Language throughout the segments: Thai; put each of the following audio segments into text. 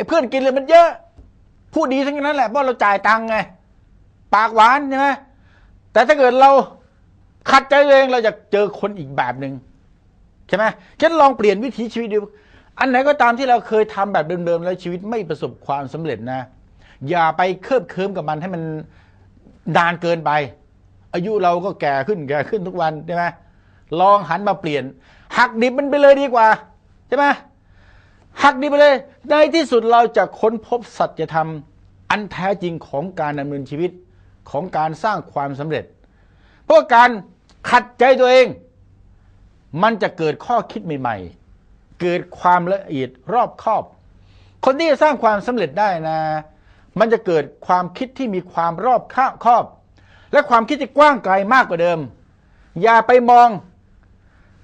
อ้เพื่อนกินเลยมันเยอะ พูดดีทั้งนั้นแหละเพราะเราจ่ายตังค์ไง ปากหวานใช่ไหมแต่ถ้าเกิดเราขัดใจเองเราจะเจอคนอีกแบบหนึ่งใช่ไหมฉันลองเปลี่ยนวิถีชีวิตดู อันไหนก็ตามที่เราเคยทำแบบเดิมๆแล้วชีวิตไม่ประสบความสำเร็จนะ อย่าไปเคลิบเคลิ้มกับมันให้มันนานเกินไป อายุเราก็แก่ขึ้นแก่ขึ้นทุกวันใช่ไหมลองหันมาเปลี่ยน หักดิบมันไปเลยดีกว่าใช่ไหม หักดิไปเลย ในที่สุดเราจะค้นพบสัจธรรม อันแท้จริงของการดำเนินชีวิตของการสร้างความสำเร็จ เพราะการขัดใจตัวเอง มันจะเกิดข้อคิดใหม่ ๆ เกิดความละเอียดรอบคอบ คนที่จะสร้างความสำเร็จได้นะ มันจะเกิดความคิดที่มีความรอบคอบ และความคิดที่กว้างไกลมากกว่าเดิม อย่าไปมอง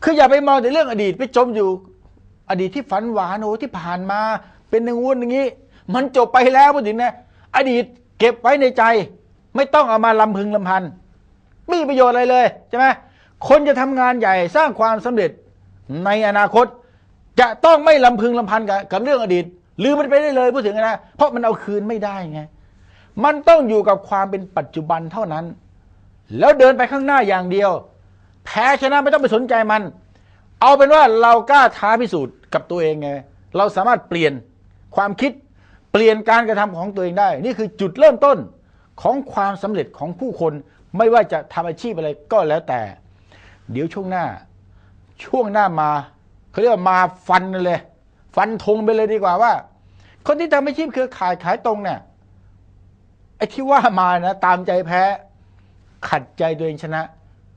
คืออย่าไปมองแต่เรื่องอดีตไปจมอยู่ อดีตที่ฝันหวานโอ้ที่ผ่านมา เป็นอย่างงู้นอย่างนี้ มันจบไปแล้วพูดถึงนะ อดีตเก็บไว้ในใจ ไม่ต้องเอามาลำพึงลำพันไม่มีประโยชน์อะไรเลยใช่ไหมคนจะทำงานใหญ่สร้างความสำเร็จในอนาคต จะต้องไม่ลำพึงลำพันกับกับเรื่องอดีตลืมมันไปได้เลยพูดถึงนะเพราะมันเอาคืนไม่ได้ไงมันต้องอยู่กับความเป็นปัจจุบันเท่านั้น แล้วเดินไปข้างหน้าอย่างเดียว แพ้ชนะไม่ต้องไปสนใจมัน เอาเป็นว่าเรากล้าท้าพิสูจน์กับตัวเองไง เราสามารถเปลี่ยนความคิดเปลี่ยนการกระทำของตัวเองได้ นี่คือจุดเริ่มต้นของความสำเร็จของผู้คน ไม่ว่าจะทำอาชีพอะไรก็แล้วแต่ เดี๋ยวช่วงหน้า ช่วงหน้ามาเขาเรียกว่ามาฟันเลย ฟันธงไปเลยดีกว่าว่า คนที่ทำอาชีพคือขายขายตรงเนี่ยไอ้ที่ว่ามานะ ตามใจแพ้ ขัดใจตัวเองชนะ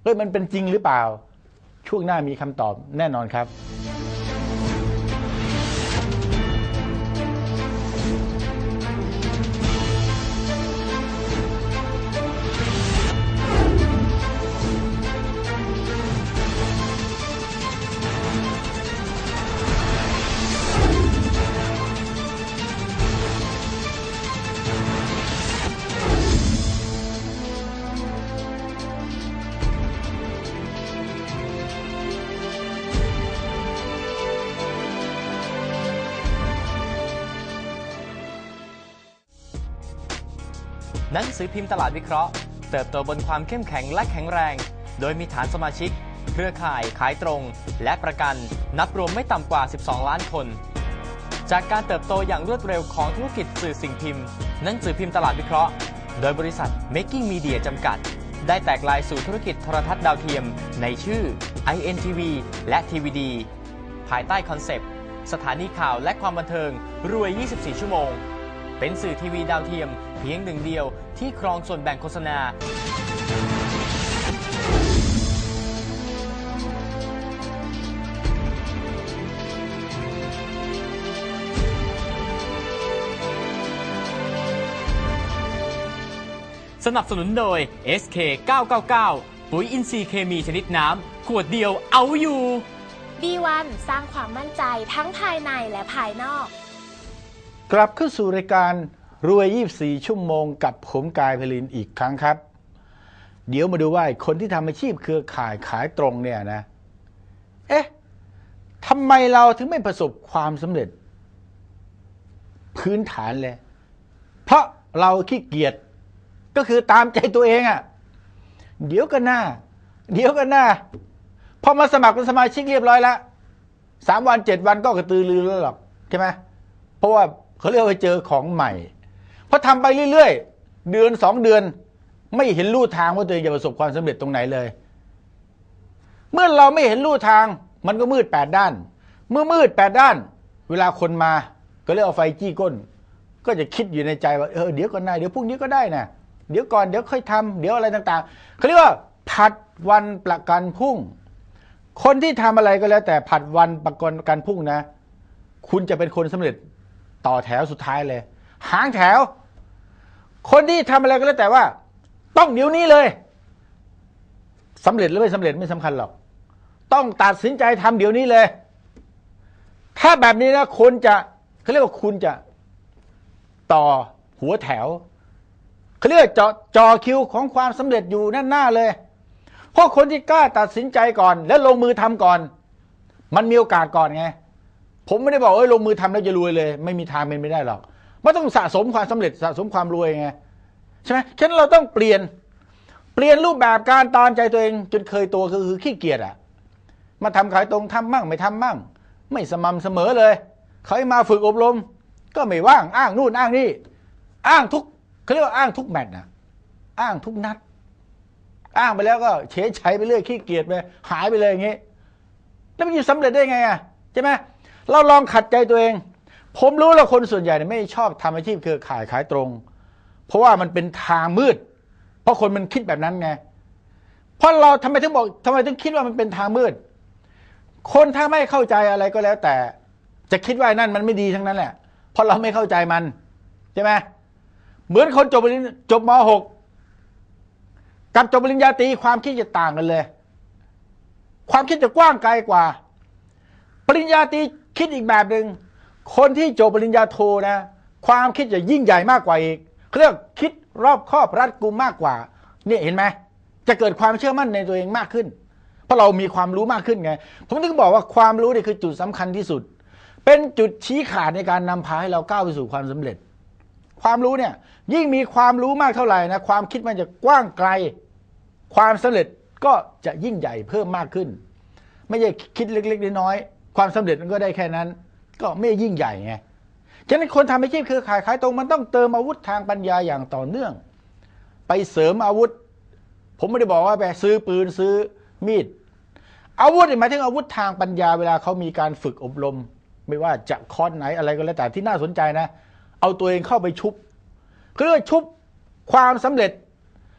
เฮ้ยมันเป็นจริงหรือเปล่า ช่วงหน้ามีคำตอบแน่นอนครับ หนังสือพิมพ์ตลาดวิเคราะห์ เติบโตบนความเข้มแข็งและแข็งแรง โดยมีฐานสมาชิก เครือข่ายขายตรง และประกันนับรวมไม่ต่ำกว่า 12 ล้านคน จากการเติบโตอย่างรวดเร็วของธุรกิจสื่อสิ่งพิมพ์หนังสือพิมพ์ตลาดวิเคราะห์ โดยบริษัท Making Media จำกัด ได้แตกลายสู่ธุรกิจโทรทัศน์ดาวเทียม ในชื่อ INTV และ TVD ภายใต้คอนเซปต์ สถานีข่าวและความบันเทิงรวย 24 ชั่วโมง เป็นสื่อทีวีดาวเทียม เพียงหนึ่งเดียวที่ครองส่วนแบ่งโฆษณา สนับสนุนโดย SK 999 ปุ๋ยอินทรีย์เคมีชนิดน้ำ ขวดเดียวเอาอยู่ B1 สร้างความมั่นใจทั้งภายในและภายนอก กลับเข้าสู่รายการรวย 24 ชั่วโมงกับผมกายพลินอีกครั้งครับ เดี๋ยวมาดูว่าคนที่ทำอาชีพเครือข่ายขายตรงเนี่ยนะ เอ๊ะทำไมเราถึงไม่ประสบความสำเร็จ พื้นฐานเลย เพราะเราขี้เกียจก็คือตามใจตัวเองอะ่ะ เดี๋ยวกันหน้า เดี๋ยวกันหน้าพอมาสมัครเป็นสมาชิกเรียบร้อยแล้วสามวันเจ็ดวันก็กระตือรือร้นหรอกใช่ไหมเพราะว่า เขาเรียกว่าเจอของใหม่พอทำไปเรื่อยๆ เดือนสองเดือน ไม่เห็นลู่ทางว่าตัวเองจะประสบความสำเร็จตรงไหนเลย เมื่อเราไม่เห็นลู่ทาง มันก็มืดแปดด้าน เมื่อมืดแปดด้าน เวลาคนมา ก็เรียกเอาไฟจี้ก้น ก็จะคิดอยู่ในใจว่าเออเดี๋ยวก่อนนายเดี๋ยวพรุ่งนี้ก็ได้นะเดี๋ยวก่อนเดี๋ยวค่อยทำเดี๋ยวอะไรต่างๆเขาเรียกว่าผัดวันประกันพรุ่ง คนที่ทำอะไรก็แล้ว แต่ผัดวันประกันพรุ่งนะ คุณจะเป็นคนสำเร็จ ต่อแถวสุดท้ายเลย หางแถว คนที่ทำอะไรก็แล้วแต่ว่า ต้องเดี๋ยวนี้เลยสำเร็จหรือไม่สำเร็จไม่สำคัญหรอก ต้องตัดสินใจทำเดี๋ยวนี้เลย ถ้าแบบนี้นะคนจะเขาเรียกว่าคุณจะต่อหัวแถวเขาเรียกจอจอคิวของความสำเร็จอยู่นั่นหน้าเลย เพราะคนที่กล้าตัดสินใจก่อน แล้วลงมือทำก่อน มันมีโอกาสก่อนไง ผมไม่ได้บอกเอ้ยลงมือทำแล้วจะรวยเลย ไม่มีทางเป็นไม่ได้หรอกมันต้องสะสมความสำเร็จสะสมความรวยไงใช่ไหมฉะนั้นเราต้องเปลี่ยนเปลี่ยนรูปแบบการตามใจตัวเองจนเคยตัวคือขี้เกียจอะมาทำขายตรงทำมั่งไม่ทำมั่ง ไม่สม่ำเสมอเลยเขาให้มาฝึกอบรม ก็ไม่ว่างอ้างนู่นอ้างนี่ อ้างทุกเขาเรียกว่าอ้างทุกแมตช์นะอ้างทุกนัด อ้างไปแล้วก็เฉยชัยไปเรื่อยขี้เกียจไปหายไปเลยอย่างงี้แล้วมันจะสำเร็จได้ไงอะใช่ไหม เราลองขัดใจตัวเอง ผมรู้แล้วคนส่วนใหญ่เนี่ยไม่ชอบทำอาชีพเครือข่ายขายตรง เพราะว่ามันเป็นทางมืด เพราะคนมันคิดแบบนั้นไงเพราะเราทำไมถึงบอกทำไมถึงคิดว่ามันเป็นทางมืด คนถ้าไม่เข้าใจอะไรก็แล้วแต่ จะคิดว่าไอ้นั่นมันไม่ดีทั้งนั้นแหละเพราะเราไม่เข้าใจมันใช่ไหมเหมือนคนจบปริญจบม .6 กับจบปริญญาตรีความคิดจะต่างกันเลย ความคิดจะกว้างไกลกว่า ปริญญาตรี คิดอีกแบบหนึ่งคนที่จบปริญญาโทนะ ความคิดจะยิ่งใหญ่มากกว่าอีกเขาเรียกคิดรอบครอบรัดกุมมากกว่าเนี่ยเห็นไหมจะเกิดความเชื่อมั่นในตัวเองมากขึ้น เพราะเรามีความรู้มากขึ้นไง ผมถึงบอกว่าความรู้นี่คือจุดสำคัญที่สุด เป็นจุดชี้ขาดในการนำพาให้เราก้าวไปสู่ความสำเร็จ ความรู้เนี่ยยิ่งมีความรู้มากเท่าไหร่นะความคิดมันจะกว้างไกล ความสำเร็จก็จะยิ่งใหญ่เพิ่มมากขึ้น ไม่ใช่คิดเล็กๆน้อยๆ ความสำเร็จมันก็ได้แค่นั้น ก็ไม่ยิ่งใหญ่ไงฉะนั้นคนทำอาชีพคือขายขายตรงมันต้องเติมอาวุธทางปัญญาอย่างต่อเนื่อง ไปเสริมอาวุธ ผมไม่ได้บอกว่าไปซื้อปืนซื้อมีด อาวุธหมายถึงอาวุธทางปัญญาเวลาเขามีการฝึกอบรม ไม่ว่าจะคอร์สไหนอะไรก็แล้วแต่ที่น่าสนใจนะ เอาตัวเองเข้าไปชุบเรียกว่าชุบความสำเร็จ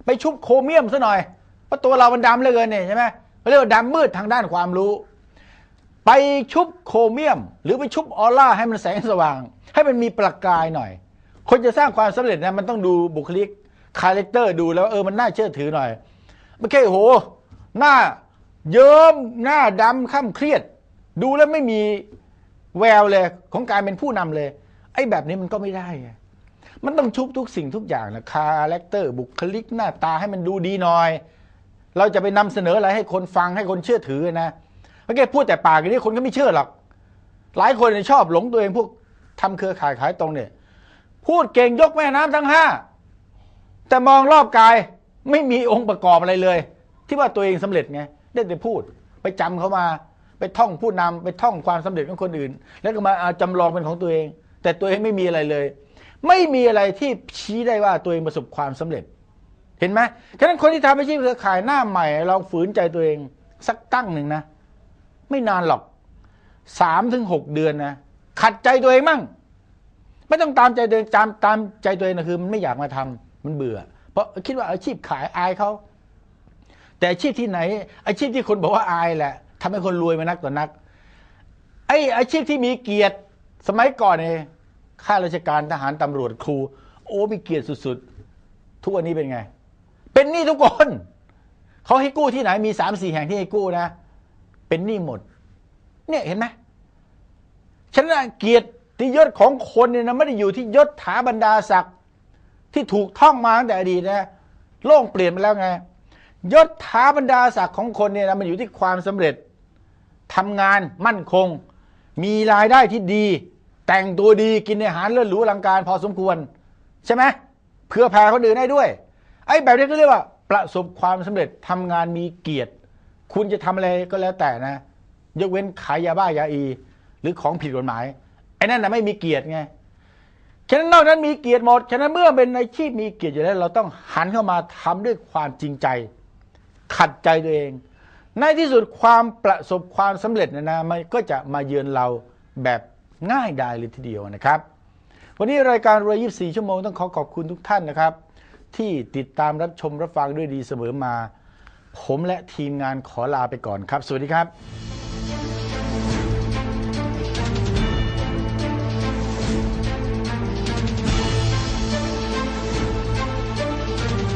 ไปชุบโครเมียมซะหน่อยเพราะตัวเรามันดำเหลือเกินเนี่ยใช่ไหมเขาเรียกว่าดำมืดทางด้านความรู้ ไปชุบโครเมียม หรือไปชุบออร่าให้มันแสงสว่าง ให้มันมีประกายหน่อย คนจะสร้างความสำเร็จนะมันต้องดูบุคลิกคาแรคเตอร์ดูแล้วเออมันน่าเชื่อถือหน่อยไม่ใช่โห หน้าเยิ้มหน้าดำข้ามเครียด ดูแล้วไม่มีแววเลยของการเป็นผู้นำเลย ไอ้แบบนี้มันก็ไม่ได้ไงมันต้องชุบทุกสิ่งทุกอย่างนะคาแรคเตอร์บุคลิกหน้าตาให้มันดูดีหน่อย เราจะไปนำเสนออะไรให้คนฟังให้คนเชื่อถือนะ ไม่ใช่พูดแต่ปากอย่างนี้คนก็ไม่เชื่อหรอก หลายคนเนี่ยชอบหลงตัวเองพวกทำเครือข่ายขายตรงเนี่ย พูดเก่งยกแม่น้ำทั้งห้าแต่มองรอบกายไม่มีองค์ประกอบอะไรเลย ที่ว่าตัวเองสำเร็จไงได้แต่พูด ไปจำเขามา ไปท่องผู้นำไปท่องความสำเร็จของคนอื่น แล้วก็มาเอาจำลองเป็นของตัวเอง แต่ตัวเองไม่มีอะไรเลย ไม่มีอะไรที่ชี้ได้ว่าตัวเองประสบความสำเร็จ เห็นไหมฉะนั้นคนที่ทำอาชีพเครือข่ายหน้าใหม่ลองฝืนใจตัวเองสักตั้งหนึ่งนะ ไม่นานหรอกสามถึงหกเดือนนะขัดใจตัวเองมั่ง ไม่ต้องตามใจตัวเองตามตามใจตัวเองนะคือ มันไม่อยากมาทำมันเบื่อ เพราะคิดว่าอาชีพขายอายเขาแต่อาชีพที่ไหน อาชีพที่คนบอกว่าอายแหละทำให้คนรวยมานักต่อนัก ไออาชีพที่มีเกียรติสมัยก่อนเนี่ยข้าราชการทหารตำรวจครู โอ้มีเกียรติสุดๆ ทุกวันนี้เป็นไง เป็นหนี้ทุกคนเขาให้กู้ที่ไหนมีสามสี่แห่งที่ให้กู้นะ เป็นหนี้หมด เนี่ยเห็นไหมฉะนั้นเกียรติยศของคนเนี่ยนะไม่ได้อยู่ที่ยศถาบรรดาศักดิ์ที่ถูกท่องมาตั้งแต่อดีตนะโลกเปลี่ยนไปแล้วไงยศถาบรรดาศักดิ์ของคนเนี่ยนะมันอยู่ที่ความสำเร็จทำงานมั่นคง มีรายได้ที่ดี แต่งตัวดีกินอาหารเลิศหรูอลังการพอสมควร ใช่ไหมเพื่อแผ่คนอื่นได้ด้วย ไอ้แบบนี้ก็เรียกว่า ประสบความสำเร็จทำงานมีเกียรติ คุณจะทำอะไรก็แล้วแต่นะ ยกเว้นขายยาบ้ายาอี หรือของผิดกฎหมายไอ้นั่นนะไม่มีเกียรติไงฉะนั้นนอกนั้นมีเกียรติหมดฉะนั้นเมื่อเป็นอาชีพมีเกียรติอยู่แล้ว เราต้องหันเข้ามาทำด้วยความจริงใจ ขัดใจตัวเอง ในที่สุดความประสบความสำเร็จเนะนะมันก็จะมาเยือนเราแบบง่ายดายเลยทีเดียวนะครับ วันนี้รายการรวย24 ชั่วโมงต้องขอขอบคุณทุกท่านนะครับ ที่ติดตามรับชมรับฟังด้วยดีเสมอมา ผมและทีมงานขอลาไปก่อนครับ สวัสดีครับ